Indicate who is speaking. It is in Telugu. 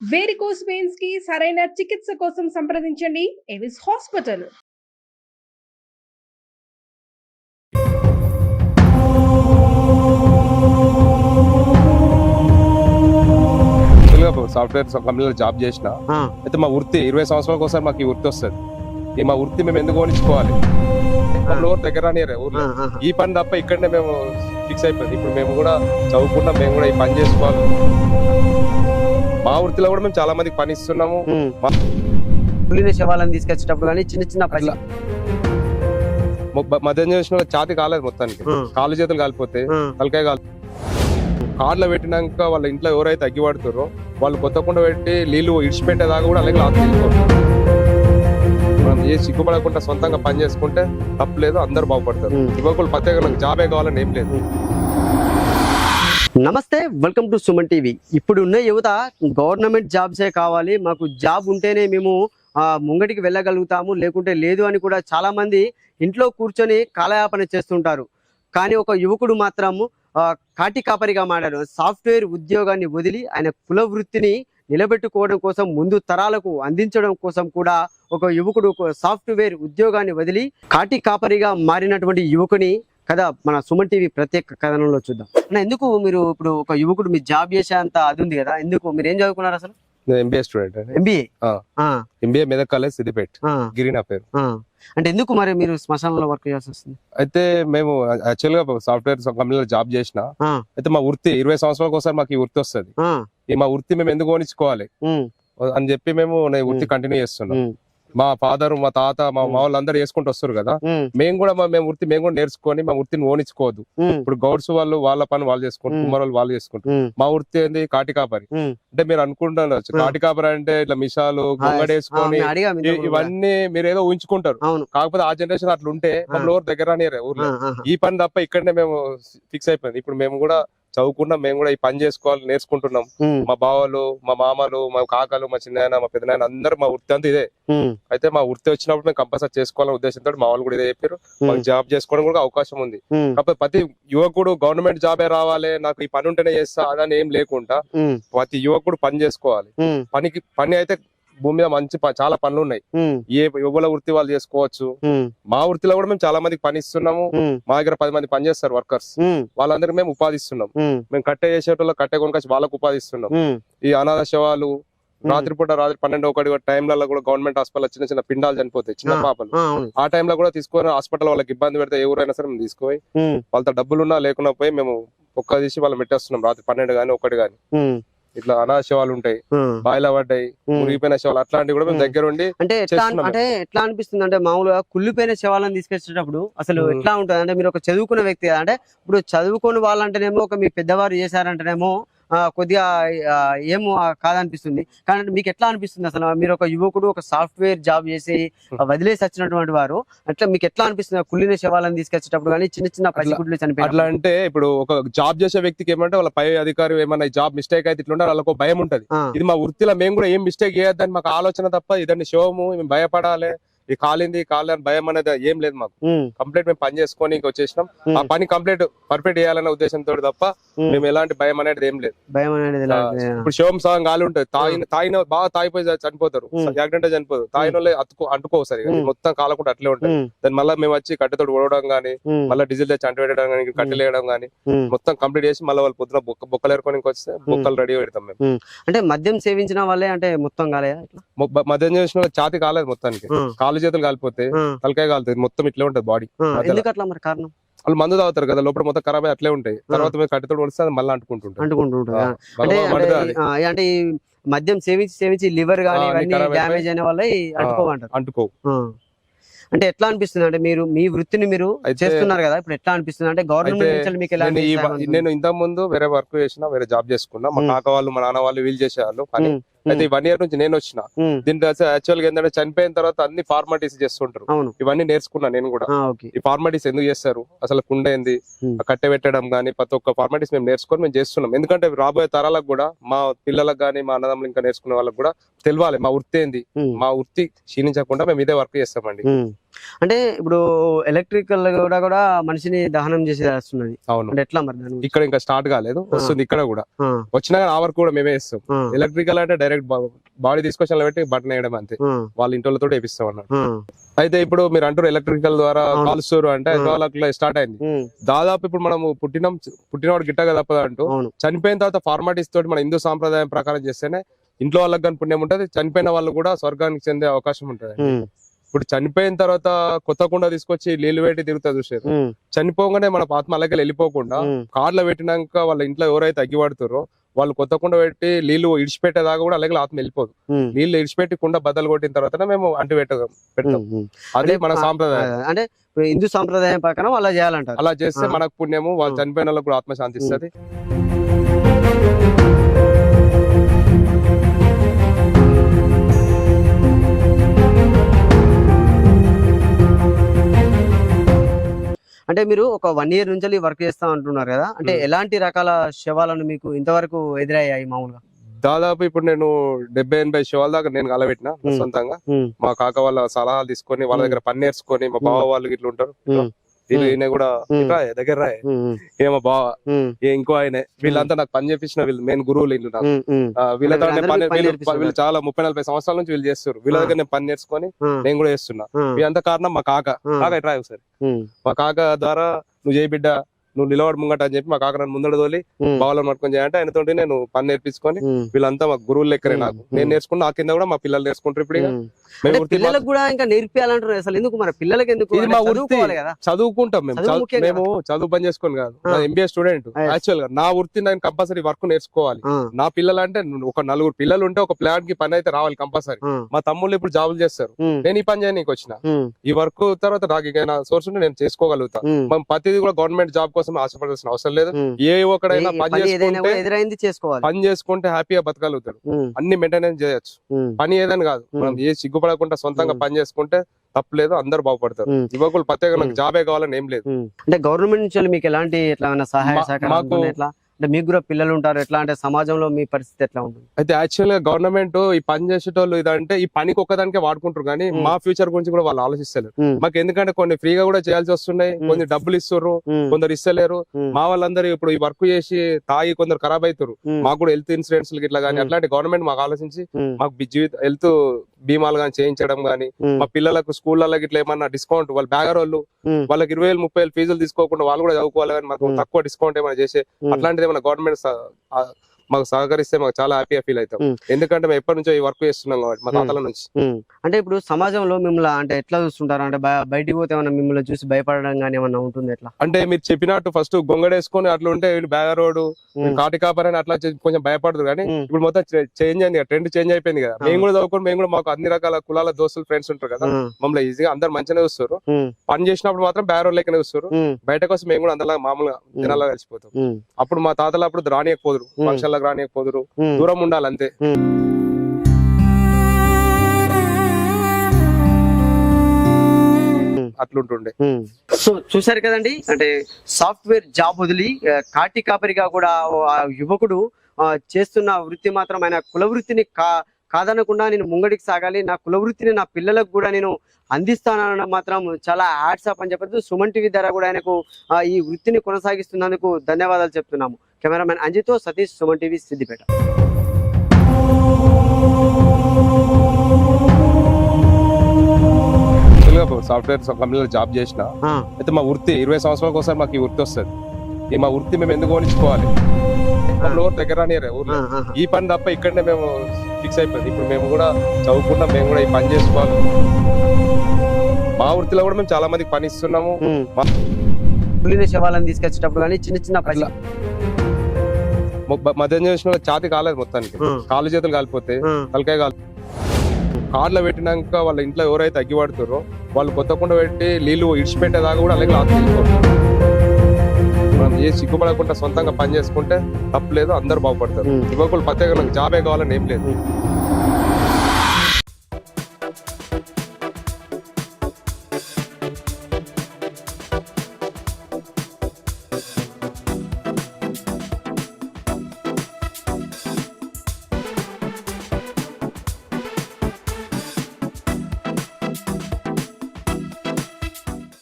Speaker 1: వేరికోస్ వెయిన్స్కి సరైన చికిత్స కోసం సంప్రదించండి. ఎవిస్ హాస్పిటల్
Speaker 2: సాఫ్ట్వేర్ కంపెనీలో జాబ్ చేసిన. అయితే మా వృత్తి ఇరవై సంవత్సరాల కోసం మాకు ఈ వృత్తి వస్తుంది. ఈ మా వృత్తి మేము ఎందుకు కొనిచ్చుకోవాలి? ఎవరు దగ్గర ఊర్లో. ఈ పని తప్ప ఇక్కడనే మేము ఫిక్స్ అయిపోయింది. ఇప్పుడు మేము కూడా చదువుకున్నాం మేము కూడా ఈ పని చేసుకోవాలి. మా వృత్తిలో కూడా మేము చాలా మందికి పని ఇస్తున్నాము.
Speaker 3: పులిన శవాలను తీసుకొచ్చేటప్పుడు కానీ చిన్న చిన్న.
Speaker 2: మొ- మధ్యాహ్నం చేసిన వాళ్ళకి ఛాతి కాలేదు మొత్తానికి. కాళ్ళు చేతులు కాలిపోతే తలకాయ కాలి కార్లో పెట్టినాక వాళ్ళ ఇంట్లో ఎవరైతే అగ్గి పడుతారో వాళ్ళు కొత్తకుండా పెట్టి నీళ్ళు ఇడిచిపెట్టేదాకా కూడా అలాగే లాక్ మనం ఏ సిగ్గుపడకుండా సొంతంగా పని చేసుకుంటే తప్పలేదు అందరూ బాగుపడతారు. యువకులు ప్రత్యేక నాకు జాబే కావాలని ఏం లేదు
Speaker 3: నమస్తే వెల్కమ్ టు సుమన్ టీవీ. ఇప్పుడు ఉన్న యువత గవర్నమెంట్ జాబ్సే కావాలి మాకు జాబ్ ఉంటేనే మేము ముంగటికి వెళ్ళగలుగుతాము లేకుంటే లేదు అని కూడా చాలామంది ఇంట్లో కూర్చొని కాలయాపన చేస్తుంటారు. కానీ ఒక యువకుడు మాత్రము కాటి కాపరిగా మాడాడు సాఫ్ట్వేర్ ఉద్యోగాన్ని వదిలి ఆయన కుల వృత్తిని నిలబెట్టుకోవడం కోసం ముందు తరాలకు అందించడం కోసం కూడా ఒక యువకుడు సాఫ్ట్వేర్ ఉద్యోగాన్ని వదిలి కాటి కాపరిగా మారినటువంటి యువకుని కథ మన సుమన్ టీవీ ప్రత్యేక కథనంలో చూద్దాం. అన్న ఎందుకు మీరు ఇప్పుడు ఒక యువకుడు మీ జాబ్ చేసే అంత అది ఉంది కదా? ఎందుకు మీరు ఏం చదువుకున్నారు అసలు?
Speaker 2: నేను MBA student
Speaker 3: MBA.
Speaker 2: MBA Medak college Siddipet. Giri నా పేరు.
Speaker 3: అంటే ఎందుకు మరి మీరు శ్మశానంలో వర్క్ చేయాల్సి వస్తుంది?
Speaker 2: అయితే మేము యాక్చువల్గా సాఫ్ట్వేర్ కంపెనీలో జాబ్ చేసిన. అయితే మా వృత్తి ఇరవై సంవత్సరాల కోసం మాకు ఈ వృత్తి వస్తుంది. ఈ మా వృత్తి మేము ఎందుకు కొనిచ్చుకోవాలి?
Speaker 3: ఉమ్,
Speaker 2: అని చెప్పి మేము వృత్తి కంటిన్యూ చేస్తున్నాం. మా ఫాదర్ మా తాత మా వాళ్ళందరూ చేసుకుంటూ వస్తారు కదా. మేము. కూడా మేము వృత్తి మేము కూడా నేర్చుకొని మా వృత్తిని ఓనించుకోవద్దు ఇప్పుడు గౌడ్స్ వాళ్ళు వాళ్ళ పని వాళ్ళు చేసుకుంటారు. కుమార్ వాళ్ళు వాళ్ళు చేసుకుంటారు మా వృత్తి ఏంది? కాటి కాపరి.
Speaker 3: ఉమ్.
Speaker 2: అంటే మీరు అనుకుంటున్నారు
Speaker 3: ఉమ్.
Speaker 2: కాటి కాపరి అంటే ఇట్లా మిషాలు
Speaker 3: కూడా.
Speaker 2: ఇవన్నీ మీరు ఏదో
Speaker 3: అవును.
Speaker 2: కాకపోతే ఆ జనరేషన్ అట్లా ఉంటే మమ్మల్ని ఎవరు దగ్గర ఊర్లో. ఈ పని తప్ప ఇక్కడనే మేము ఫిక్స్ అయిపోయింది. ఇప్పుడు మేము కూడా చదువుకున్నాం మేము కూడా ఈ పని చేసుకోవాలి నేర్చుకుంటున్నాం. మా బావలు మా మామలు మా కాకలు మా చిన్నాయన మా పెద్దనాయన అందరూ మా వృత్తి అంతా ఇదే. అయితే మా వృత్తి వచ్చినప్పుడు మేము కంపల్సరీ చేసుకోవాలనే ఉద్దేశంతో మా వాళ్ళు కూడా ఇదే చెప్పారు. మాకు జాబ్ చేసుకోవడం కూడా అవకాశం ఉంది. కాకపోతే ప్రతి యువకుడు గవర్నమెంట్ జాబే రావాలి నాకు ఈ పని ఉంటేనే చేస్తా అదని ఏం లేకుండా ప్రతి యువకుడు పని చేసుకోవాలి. పనికి పని అయితే భూమి మీద మంచి చాలా పనులు ఉన్నాయి. ఏ యువల వృత్తి వాళ్ళు చేసుకోవచ్చు. మా వృత్తిలో కూడా మేము చాలా మందికి పని ఇస్తున్నాము మా దగ్గర పది మంది పని చేస్తారు వర్కర్స్ వాళ్ళందరికీ మేము ఉపాధి ఇస్తున్నాం మేము కట్టే చేసేటోళ్ళు కట్టే కొనుకొచ్చి వాళ్ళకు ఉపాధి ఇస్తున్నాం ఈ అనాథ శవాలు. రాత్రిపూట రాత్రి పన్నెండు ఒకటి టైంలలో కూడా గవర్నమెంట్ హాస్పిటల్ చిన్న చిన్న పిండాలు చనిపోతాయి చిన్న. పాపలు.
Speaker 3: ఆ,
Speaker 2: టైంలో కూడా తీసుకొని హాస్పిటల్ వాళ్ళకి ఇబ్బంది పెడితే ఎవరైనా సరే మేము తీసుకుపోయి వాళ్ళతో డబ్బులు ఉన్నా లేకున్నా పోయి మేము ఒక్క తీసి వాళ్ళు పెట్టేస్తున్నాం. రాత్రి పన్నెండు కానీ ఒకటి కానీ ఇట్లా అనాథ శవాలు ఉంటాయి బాయిల పడ్డాయి. మురిగిపోయిన శవాలు అట్లాంటివి కూడా మేము. దగ్గర ఉండి
Speaker 3: అంటే ఎట్లా అంటే ఎట్లా అనిపిస్తుంది అంటే మామూలుగా కుళ్ళిపోయిన శవాలను తీసుకొచ్చేటప్పుడు అసలు. ఎట్లా ఉంటుంది అంటే మీరు ఒక చదువుకున్న వ్యక్తి అంటే ఇప్పుడు చదువుకుని వాళ్ళంటేనేమో ఒక మీ పెద్దవారు చేశారంటేనేమో కొద్దిగా ఏమో కాదనిపిస్తుంది. కానీ మీకు ఎట్లా అనిపిస్తుంది అసలు? మీరు ఒక యువకుడు ఒక సాఫ్ట్వేర్ జాబ్ చేసి వదిలేసి వచ్చినటువంటి వారు అట్లా మీకు ఎట్లా అనిపిస్తుంది కుళ్ళిన శవాలను తీసుకొచ్చేటప్పుడు కానీ చిన్న చిన్న పసిగుడ్లు
Speaker 2: అట్లా
Speaker 3: చనిపోయి
Speaker 2: అంటే ఇప్పుడు ఒక జాబ్ చేసే వ్యక్తికి ఏమంటే వాళ్ళ పై అధికారి ఏమన్నా జాబ్ మిస్టేక్ అయితే ఇట్లా వాళ్ళకి భయం ఉంటది. ఇది మా వృత్తిలో మేము కూడా ఏం మిస్టేక్ చేయొద్దని మాకు ఆలోచన తప్ప ఇదండి శివము మేము భయపడాలి. ఈ కాలింది కాలని భయం అనేది ఏం లేదు మాకు. కంప్లీట్ మేము పని చేసుకొని వచ్చేసినాం. ఆ పని కంప్లీట్ పర్ఫెక్ట్ చేయాలనే ఉద్దేశంతో తప్ప మేము ఎలాంటి భయం అనేది ఏం లేదు.
Speaker 3: భయం అనేది?
Speaker 2: ఇప్పుడు శివం సగం గాలి ఉంటుంది. తాగిన తాగిన బాగా తాగిపోయి చనిపోతారు. యాక్సిడెంట్ చనిపోతారు. తాగిన వాళ్ళే అతుకో అంటుకో సరి
Speaker 3: ఉమ్.
Speaker 2: మొత్తం కాలకుండా అట్లే ఉంటుంది. దాని మళ్ళీ మేము వచ్చి కట్టెతోటి ఓడడం గానీ మళ్ళీ డీజిల్ తెచ్చి అంటు పెట్టడం కానీ కట్టెలు వేయడం
Speaker 3: ఉమ్.
Speaker 2: మొత్తం కంప్లీట్ చేసి మళ్ళీ వాళ్ళు పొద్దున బొక్క బొక్కలు ఏరుకొని వస్తే బొక్కలు రెడీ పెడతాం మేము.
Speaker 3: అంటే మద్యం సేవించిన వాళ్ళే అంటే మొత్తం కాలేదా ఇట్లా?
Speaker 2: మొ- బ- మధ్యాహ్నం చేసిన ఛాతి కాలేదు మొత్తానికి.
Speaker 3: ఉమ్,
Speaker 2: కాళ్ళు చేతులు కాలిపోతే తలకాయ కాలుతుంది. మొత్తం ఇట్లే ఉంటుంది బాడీ
Speaker 3: అట్లా మరి కారణం?
Speaker 2: వాళ్ళు మందు తాగుతారు కదా లోపల మొత్తం ఖరాబ్ అట్లే ఉంటాయి. తర్వాత మేము కట్టెతోటి వస్తే అది మళ్ళీ అంటుకుంటుంటారు.
Speaker 3: అంటే మద్యం సేవించి సేవించి లివర్
Speaker 2: అయిపోయి-
Speaker 3: డ్యామేజ్ అయిన వల్ల అంటుకోమంటారు.
Speaker 2: అంటుకో.
Speaker 3: అంటే ఎట్లా అనిపిస్తుంది అంటే మీరు మీ వృత్తిని మీరు చేస్తున్నారు కదా ఇప్పుడు ఎట్లా అనిపిస్తుంది అంటే గవర్నమెంట్ మీకు
Speaker 2: నేను ఇంత ముందు వేరే వర్క్ చేసిన వేరే జాబ్ చేసుకున్నా మా. కాక వాళ్ళు మా నాన్న వాళ్ళు వీళ్ళు చేసేవాళ్ళు కానీ అయితే ఈ వన్ ఇయర్ నుంచి నేను వచ్చిన. దీంట్లో యాక్చువల్గా ఏంటంటే చనిపోయిన తర్వాత అన్ని ఫార్మాలిటీస్ చేస్తుంటారు. ఇవన్నీ నేర్చుకున్నా నేను కూడా. ఈ ఫార్మాలిటీస్ ఎందుకు చేస్తారు? అసలు కుండ ఏంది కట్టె పెట్టడం కానీ ప్రతి ఒక్క ఫార్మాలిటీస్ మేము నేర్చుకొని మేము చేస్తున్నాం. ఎందుకంటే రాబోయే తరాలకు కూడా మా పిల్లలకు కానీ మా అన్నదమ్ములు ఇంకా నేర్చుకునే వాళ్ళకి కూడా తెలియాలి మా వృత్తి ఏంది. మా వృత్తి క్షీణించకుండా మేము ఇదే వర్క్ చేస్తామండి.
Speaker 3: అంటే ఇప్పుడు ఎలక్ట్రికల్ కూడా కూడా మనిషిని దహనం చేసి వస్తున్నది
Speaker 2: అవును.
Speaker 3: అంటే ఎట్లా మరి దాని?
Speaker 2: ఇక్కడ ఇంకా స్టార్ట్ కాలేదు. వస్తుంది ఇక్కడ కూడా. వచ్చినా కానీ ఆ వరకు కూడా మేమే ఇస్తాం ఎలక్ట్రికల్ అంటే డైరెక్ట్ బాడీ తీసుకొచ్చి పెట్టి బటన్ వేయడం అంతే. వాళ్ళ ఇంట్లో వేపిస్తాం అన్నట్టు
Speaker 3: ఆ,
Speaker 2: అయితే ఇప్పుడు మీరు అంటారు ఎలక్ట్రికల్ ద్వారా. కాలుస్తారు అంటే. వాళ్ళకి స్టార్ట్ అయింది. దాదాపు ఇప్పుడు మనం పుట్టినం పుట్టినవాడు గిట్టగా తప్పదు అంటూ చనిపోయిన తర్వాత ఫార్మాలిటీస్ తోటి మన హిందూ సాంప్రదాయం ప్రకారం చేస్తేనే ఇంట్లో వాళ్ళకి కానీ పుణ్యం ఉంటది. చనిపోయిన వాళ్ళు కూడా స్వర్గానికి చెందే అవకాశం ఉంటది ఇప్పుడు చనిపోయిన తర్వాత కొత్త కుండ తీసుకొచ్చి నీళ్ళు పెట్టి తిరుగుతా చూసారు చనిపోగానే మన ఆత్మ అలాగే వెళ్ళిపోకుండా కార్లో పెట్టినాక వాళ్ళ ఇంట్లో ఎవరైతే అగ్గిపడుతారో వాళ్ళు కొత్త కుండ పెట్టి నీళ్ళు ఇడిచిపెట్టేదాకా కూడా అలాగే ఆత్మ వెళ్ళిపోదు. నీళ్ళు ఇడిచిపెట్టి కుండ బద్దలు కొట్టిన తర్వాత మేము అంటు పెట్ట పెడతాం. అదే మన సాంప్రదాయం.
Speaker 3: అంటే హిందూ సాంప్రదాయం ప్రకారం అలా చేయాలంటారు.
Speaker 2: అలా చేస్తే. మనకు పుణ్యము వాళ్ళు. చనిపోయిన వాళ్ళకు కూడా ఆత్మ శాంతి
Speaker 3: అంటే మీరు ఒక వన్ ఇయర్ నుంచి వర్క్ చేస్తా అంటున్నారు కదా అంటే. ఎలాంటి రకాల శవాలను మీకు ఇంతవరకు ఎదురయ్యాయి మామూలుగా
Speaker 2: దాదాపు ఇప్పుడు నేను డెబ్బై ఎనభై శివాల దాకా నేను కలబెట్టిన. సొంతంగా మా కాక వాళ్ళ సలహాలు తీసుకొని వాళ్ళ. దగ్గర పని నేర్చుకొని మా బావ వాళ్ళు ఇట్లా ఉంటారు వీళ్ళు. ఈయన కూడా. ఇట్లా దగ్గర రాయ్. ఏమో బావ ఏ ఇంకో ఆయన. వీళ్ళంతా నాకు పని చేపించిన వీళ్ళు మెయిన్ గురువులు వీళ్ళు నాకు వీళ్ళతో పని వీళ్ళు చాలా ముప్పై నలభై సంవత్సరాల నుంచి వీళ్ళు చేస్తారు వీళ్ళ. దగ్గర నేను పని నేర్చుకొని నేను కూడా చేస్తున్నా. ఇదంతా కారణం మా కాక. కాక ఎట్రా ఒకసారి. మా కాక ద్వారా నువ్వు చేయి బిడ్డ. నువ్వు నిలబడి ముంగట అని చెప్పి మా కాక నన్ను ముందడ తోలి బావలను పట్టుకొని చేయంటే ఆయనతో నేను పని నేర్పించుకొని వీళ్ళంతా మా గురువులు లెక్కనే
Speaker 3: ఉమ్,
Speaker 2: నాకు. నేను నేర్చుకున్న నా కింద కూడా మా పిల్లలు నేర్చుకుంటారు ఇప్పుడు. మేము
Speaker 3: పిల్లలకు కూడా ఇంకా నేర్పియాలంటారు అసలు ఎందుకు మరి? పిల్లలకి ఎందుకు?
Speaker 2: ఇది మా వృత్తి. చదువుకుంటాం మేము. మేము చదువు పని చేసుకొని కాదు. MBA student. యాక్చువల్గా నా వృత్తి నేను కంపల్సరీ వర్క్ నేర్చుకోవాలి. నా పిల్లలు అంటే ఒక నలుగురు పిల్లలు ఉంటే ఒక ప్లాన్కి పని అయితే రావాలి కంపల్సరీ మా తమ్ముళ్ళు ఇప్పుడు జాబులు చేస్తారు. నేను ఈ పని చేయనీకి వచ్చిన. ఈ వర్క్ తర్వాత నాకు సోర్స్ ఉంటే నేను చేసుకోగలుగుతా.
Speaker 3: ఉమ్,
Speaker 2: మనం ప్రతిదీ కూడా గవర్నమెంట్ జాబ్ కోసం ఆశపడాల్సిన అవసరం లేదు. ఏ ఒక్కడైనా పని చేసుకుంటే
Speaker 3: ఎదురైంది చేసుకోవాలి.
Speaker 2: పని చేసుకుంటే హ్యాపీగా బతకగలుగుతాడు. అన్ని మెయింటెనెన్స్ చేయొచ్చు. పని ఏదని కాదు. మనం ఏ సిగ్గుపడకుండా సొంతంగా. పని చేసుకుంటే తప్పలేదు అందరు బాగుపడతారు. యువకులు ప్రత్యేకంగా. జాబే కావాలని ఏం లేదు.
Speaker 3: అంటే గవర్నమెంట్ నుంచి మీకు ఎలాంటి ఎట్లా సహాయ
Speaker 2: మాకు-
Speaker 3: అంటే మీకు కూడా పిల్లలు ఉంటారు. ఎట్లా అంటే సమాజంలో మీ పరిస్థితి ఎట్లా ఉంటుంది?
Speaker 2: అయితే యాక్చువల్గా గవర్నమెంట్ ఈ పని చేసేటోళ్ళు ఇదంటే ఈ పనికి ఒక్కదానికే వాడుకుంటారు కానీ. మా ఫ్యూచర్ గురించి కూడా వాళ్ళు ఆలోచిస్తలేరు.
Speaker 3: ఉమ్,
Speaker 2: మాకు ఎందుకంటే కొన్ని ఫ్రీగా కూడా చేయాల్సి వస్తున్నాయి. కొన్ని డబ్బులు
Speaker 3: ఉమ్,
Speaker 2: కొందరు ఇస్తలేరు. మా వాళ్ళందరూ ఇప్పుడు ఈ వర్క్ చేసి తాగి కొందరు ఖరాబ్ అవుతారు మాకు కూడా హెల్త్ ఇన్సూరెన్స్ ఇట్లా కానీ. అట్లాంటి గవర్నమెంట్ మాకు ఆలోచించి మాకు జీవిత హెల్త్ బీమాలు కానీ చేయించడం కానీ మా పిల్లలకు స్కూళ్ళకి ఇట్లా ఏమన్నా డిస్కౌంట్ వాళ్ళు బ్యాగర్ వాళ్ళు వాళ్ళకి ఇరవై వేలు ముప్పై వేలు ఫీజులు తీసుకోకుండా వాళ్ళు కూడా చదువుకోవాలి కానీ మాకు. తక్కువ డిస్కౌంట్ ఏమైనా చేసే అట్లాంటిది ఏమైనా గవర్నమెంట్ మాకు సహకరిస్తే మాకు చాలా హ్యాపీగా ఫీల్ అవుతాం. ఎందుకంటే మేము ఎప్పటి నుంచో ఈ వర్క్ చేస్తున్నాం కాబట్టి మా. తాతల నుంచి.
Speaker 3: అంటే ఇప్పుడు సమాజంలో మిమ్మల్ని అంటే ఎట్లా చూస్తుంటారు? అంటే బయ- బయటికి పోతే ఏమైనా మిమ్మల్ని చూసి భయపడడం కానీ ఏమన్నా ఉంటుంది ఎట్లా?
Speaker 2: అంటే మీరు చెప్పినట్టు ఫస్ట్ గొంగడేసుకొని అట్లా ఉంటే వీళ్ళు బ్యాగరోడు కాటి కాపరని అట్లా కొంచెం భయపడదు కానీ ఇప్పుడు మొత్తం చేంజ్ అయింది ట్రెండ్ చేంజ్ అయిపోయింది కదా. మేము. కూడా చదువుకొని మేము కూడా మాకు అన్ని రకాల కులాల దోస్తులు ఫ్రెండ్స్ ఉంటారు కదా. మమ్మల్ని ఈజీగా అందరు మంచిగానే చూస్తారు. పని చేసినప్పుడు మాత్రం బ్యారో లెక్కనే చూస్తారు. బయటకు వస్తే మేము కూడా అందరిలా మామూలుగా జనాల్లో కలిసిపోతాం. అప్పుడు మా తాతలు అప్పుడు రానియకపోదురు.
Speaker 3: ఉమ్.
Speaker 2: ఫంక్షన్లకు రానియకపోదురు. దూరం ఉండాలి అంతే అట్లుంటుండే.
Speaker 3: సో చూశారు కదండి? అంటే సాఫ్ట్వేర్ జాబ్ వదిలి కాటి కాపరిగా కూడా యువకుడు చేస్తున్న వృత్తి మాత్రం ఆయన కుల వృత్తిని కా కాదనకుండా నేను ముంగడికి సాగాలి నా కుల వృత్తిని నా పిల్లలకు కూడా నేను అందిస్తానడం మాత్రం చాలా హ్యాట్సాప్ అని చెప్పచ్చు. సుమన్ టీవీ ద్వారా కూడా ఆయనకు ఈ వృత్తిని కొనసాగిస్తున్నందుకు ధన్యవాదాలు చెప్తున్నాము. కెమెరామెన్ అంజితో సతీష్ సుమన్ టీవీ సిద్దిపేట.
Speaker 2: సాఫ్ట్వేర్ కంపెనీలో జాబ్ చేసిన. అయితే మా వృత్తి ఇరవై సంవత్సరాల కోసం మాకు ఈ వృత్తి వస్తుంది. ఈ మా వృత్తి మేము ఎందుకు ఊరు దగ్గర ఊర్లో. ఈ పని తప్ప ఇక్కడనే మేము ఫిక్స్ అయిపోయింది. ఇప్పుడు మేము కూడా చదువుకున్నాం మేము కూడా ఈ పని చేసుకోవాలి. మా వృత్తిలో కూడా మేము చాలా మందికి పని ఇస్తున్నాము.
Speaker 3: పులిన శవాలను తీసుకొచ్చేటప్పుడు కానీ చిన్న చిన్న పని
Speaker 2: అట్లా మొ- మధ్యాహ్నం చేసిన ఛాతి కాలేదు మొత్తానికి. కాళ్ళు చేతులు కాలిపోతే తలకాయ కాలి కార్లో పెట్టినాక వాళ్ళ ఇంట్లో ఎవరైతే అగ్గిపడుతారో వాళ్ళు కొత్త కుండ పెట్టి నీళ్ళు ఇడిచిపెట్టేదాకా కూడా అలాగే లాక్ మనం ఏ సిగ్గుపడకుండా సొంతంగా పని చేసుకుంటే తప్పలేదు అందరు బాగుపడతారు. యువకులు ప్రత్యేకంగా జాబే కావాలని ఏం లేదు.